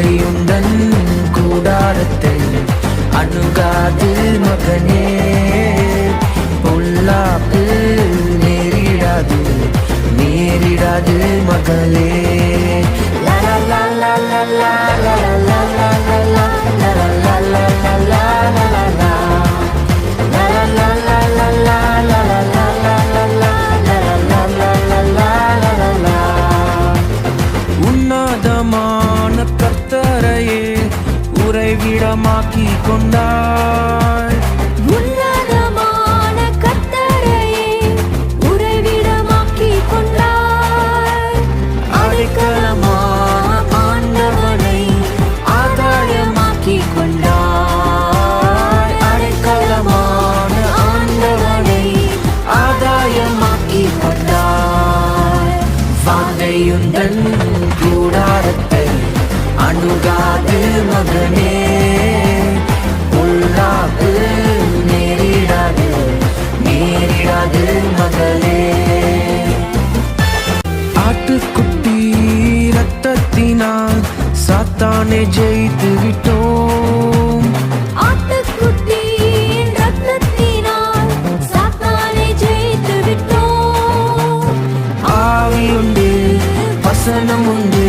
வாதையுந்தன் கூடாரத்தை அணுகாது மகனே பொல்லாப்பு நேரிடாது நேரிடாது மகளே உன்னாதமா உயிரையே உறைவிடமாக்கி கொண்டாள் உன்னதமான கத்தரையே உறைவிடமாக்கி கொண்டாள் அடைக்கலமான ஆண்டவனை ஆதாயமாக்கி கொண்டாள் அடைக்கலமான ஆண்டவனை ஆதாயமாக்கி கொண்டாள் வாங்கையுந்தன் கூடாரத்தை அணுகாது மகனே. உள்ளாக்கு நேரிடாது நேரிடாது மகளே. ஆட்டுக்குட்டி ரத்தத்தினால் சாத்தானை ஜெயித்து விட்டோம். ஆட்டுக்குட்டியின் ரத்தத்தினால் சாத்தானை ஜெயித்து விட்டோம். வசனம் உண்டு